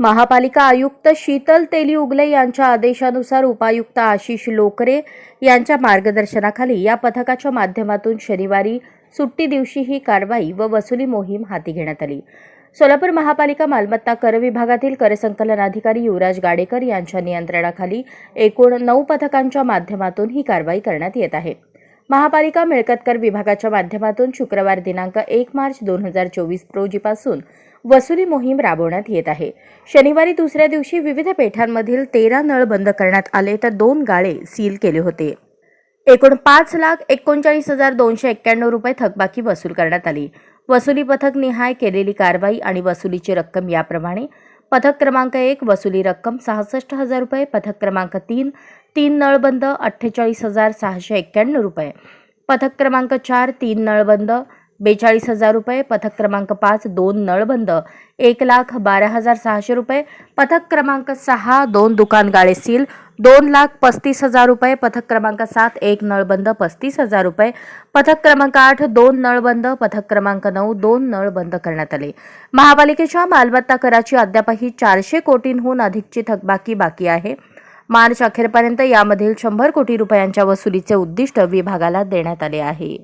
महापालिका आयुक्त शीतल तेली उगले यांच्या आदेशानुसार उपायुक्त आशिष लोकरे यांच्या मार्गदर्शनाखाली या पथकाच्या माध्यमातून शनिवारी सुट्टी दिवशी ही कारवाई व वसुली मोहीम हाती घेण्यात आली. सोलापूर महापालिका मालमत्ता कर विभागातील करसंकलन अधिकारी युवराज गाडेकर यांच्या नियंत्रणाखाली एकूण नऊ पथकांच्या माध्यमातून ही कारवाई करण्यात येत आहे. महापालिका मिळकतकर विभागाच्या माध्यमातून शुक्रवार दिनांक एक मार्च दोन हजार चोवीस रोजीपासून वसुली मोहीम राबवण्यात येत आहे. शनिवारी दुसऱ्या दिवशी विविध पेठांमधील तेरा नळ बंद करण्यात आले तर दोन गाळे सील केले होते. एकूण पाच लाख एकोणचाळीस हजार दोनशे एक्क्याण्णव रुपये थकबाकी वसूल करण्यात आली. वसुली पथक निहाय केलेली कारवाई आणि वसुलीची रक्कम याप्रमाणे पथक क्रमांक एक वसुली रक्कम सहासष्ट हजार रुपये पथक क्रमांक तीन तीन नळबंद अठ्ठेचाळीस हजार सहाशे एक्क्याण्णव रुपये. पथक क्रमांक चार तीन नळबंद बेचाळीस हजार रुपये पथक क्रमांक पाच दोन नळबंद एक लाख बारा हजार सहाशे रुपये पथक क्रमांक सहा दोन दुकान गाळे सील दोन लाख पस्तीस हजार रुपये पथक क्रमांक सात एक नळबंद पस्तीस हजार रुपये. पथक क्रमांक आठ दोन नळबंद पथक क्रमांक नऊ दोन नळ बंद करण्यात आले. महापालिकेच्या मालमत्ता कराची अद्यापही चारशे कोटींहून अधिकची थकबाकी बाकी आहे. मार्च अखेरपर्यंत यामधील शंभर कोटी रुपयांच्या वसुलीचे उद्दिष्ट विभागाला देण्यात आले आहे.